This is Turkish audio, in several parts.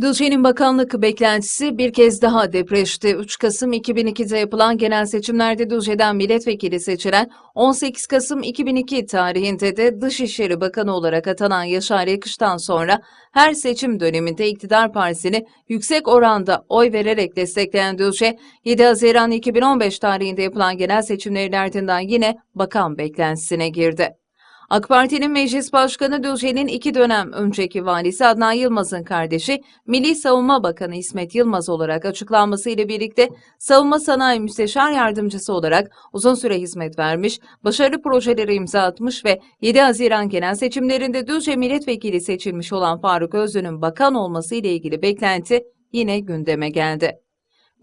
Düzce'nin bakanlık beklentisi bir kez daha depreşti. 3 Kasım 2002'de yapılan genel seçimlerde Düzce'den milletvekili seçilen 18 Kasım 2002 tarihinde de Dışişleri Bakanı olarak atanan Yaşar Yakış'tan sonra her seçim döneminde iktidar partisini yüksek oranda oy vererek destekleyen Düzce, 7 Haziran 2015 tarihinde yapılan genel seçimlerin ardından yine bakan beklentisine girdi. AK Parti'nin meclis başkanı Düzce'nin iki dönem önceki valisi Adnan Yılmaz'ın kardeşi Milli Savunma Bakanı İsmet Yılmaz olarak açıklanması ile birlikte Savunma Sanayi Müsteşar Yardımcısı olarak uzun süre hizmet vermiş, başarılı projelere imza atmış ve 7 Haziran genel seçimlerinde Düzce milletvekili seçilmiş olan Faruk Özlü'nün bakan olması ile ilgili beklenti yine gündeme geldi.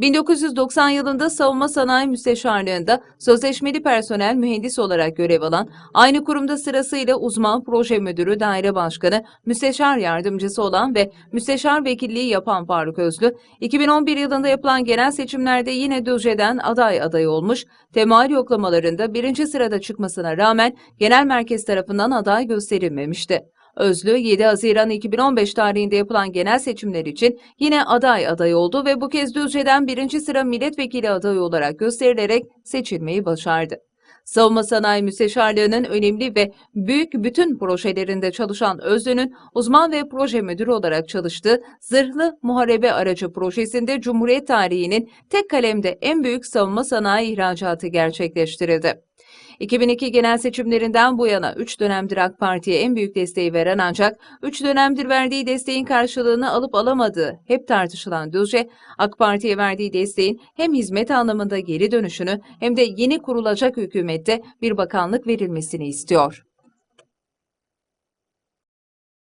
1990 yılında Savunma Sanayi Müsteşarlığında sözleşmeli personel mühendis olarak görev alan, aynı kurumda sırasıyla uzman proje müdürü, daire başkanı, müsteşar yardımcısı olan ve müsteşar vekilliği yapan Faruk Özlü, 2011 yılında yapılan genel seçimlerde yine Düzce'den aday adayı olmuş, temayül yoklamalarında birinci sırada çıkmasına rağmen genel merkez tarafından aday gösterilmemişti. Özlü 7 Haziran 2015 tarihinde yapılan genel seçimler için yine aday aday oldu ve bu kez Düzce'den birinci sıra milletvekili adayı olarak gösterilerek seçilmeyi başardı. Savunma Sanayi Müsteşarlığı'nın önemli ve büyük bütün projelerinde çalışan Özlü'nün uzman ve proje müdürü olarak çalıştığı Zırhlı Muharebe Aracı projesinde Cumhuriyet tarihinin tek kalemde en büyük savunma sanayi ihracatı gerçekleştirildi. 2002 genel seçimlerinden bu yana 3 dönemdir AK Parti'ye en büyük desteği veren ancak 3 dönemdir verdiği desteğin karşılığını alıp alamadığı hep tartışılan Düzce, AK Parti'ye verdiği desteğin hem hizmet anlamında geri dönüşünü hem de yeni kurulacak hükümette bir bakanlık verilmesini istiyor.